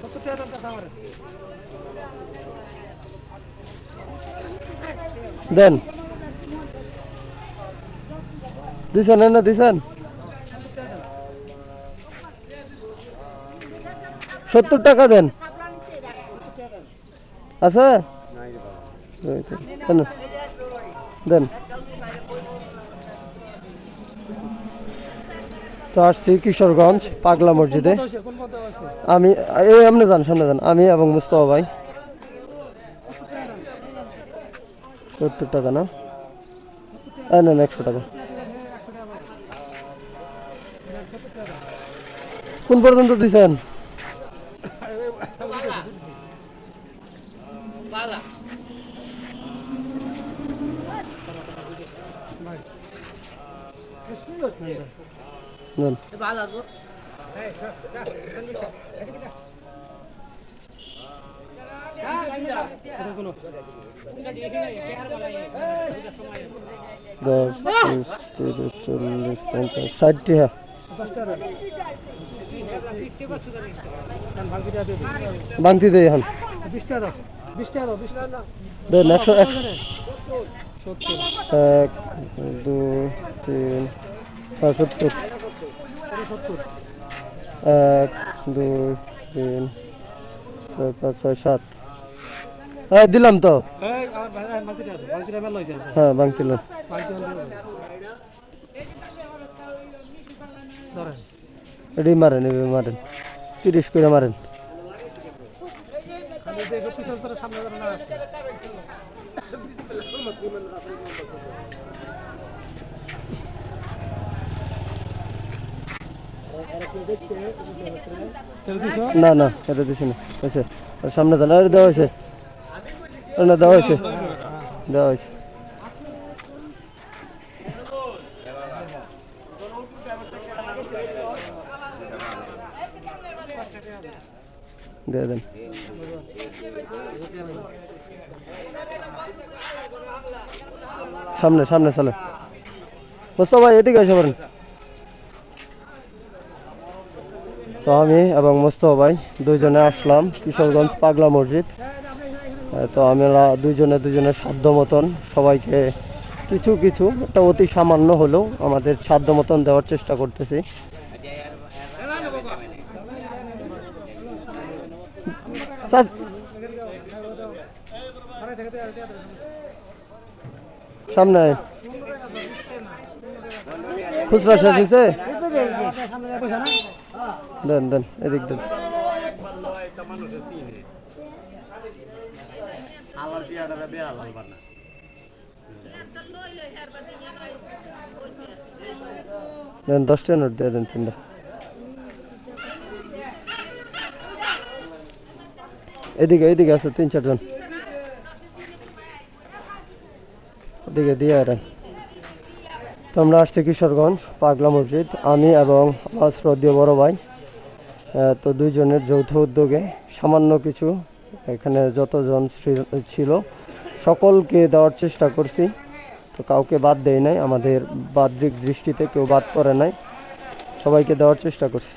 সত্তর টাকা দাম আমার দেন। দিছেন না দিছেন। সত্তর টাকা দেন। আছে? দেন। তো আসছি কিশোরগঞ্জ, পাগলা মসজিদে। আমি, এই এমনি যান, সামনে যান। আমি এবং মুস্তফা ভাই। সত্তর টাকা, না? এই নেন, একশো টাকা। কোন পর্যন্ত দিছেন? নেন। এটা কোনো দশ, বিশ, তিরিশ, চল্লিশ, পঞ্চাশ ষাট টাকা দশ ভাঙতি এখন। একশো একশো। এক, দুই, তিন হ্যাঁ সত্তর এক দুই তিন ছয় পাঁচ ছয় সাত। হ্যাঁ দিলাম তো। হ্যাঁ বাংতিলাম এটাই মারেন এভাবে মারেন। তিরিশ করে মারেন। সামনে না? না, এটা দিছি না। হয়েছে। সামনে দেন আর দেওয়া হয়েছে। না, দেওয়া হয়েছে। দেওয়া হয়েছে। সামনে সামনে চলে মোস্তফা, এদিকে এসে পারেন তো আমি এবং মোস্তফা ভাই দুইজনে আসলাম কিশোরগঞ্জ পাগলা মসজিদ। তো আমরা দুইজনে দুজনের সাধ্য মতন সবাইকে কিছু কিছু, একটা অতি সামান্য হলেও আমাদের সাধ্য মতন দেওয়ার চেষ্টা করতেছি। সামনে। খুচরা শেষ হয়েছে? দেন দেন এদিক দেন দেন দশটা নোট দিয়ে দেন তিনটা। এদিকে এদিকে আছে তিন, চারজন। এদিকে দিয়ে আরেন। তো আমরা আসছি কিশোরগঞ্জ, পাগলা মসজিদ। আমি এবং আমার শ্রদ্ধীয় বড় ভাই। তো দুইজনের যৌথ উদ্যোগে সামান্য কিছু এখানে যতজন ছিল- সকলকে দেওয়ার চেষ্টা করছি। তো কাউকে বাদ দেয় নাই, আমাদের বাদ্রিক দৃষ্টিতে কেউ বাদ পড়ে নাই। সবাইকে দেওয়ার চেষ্টা করছি।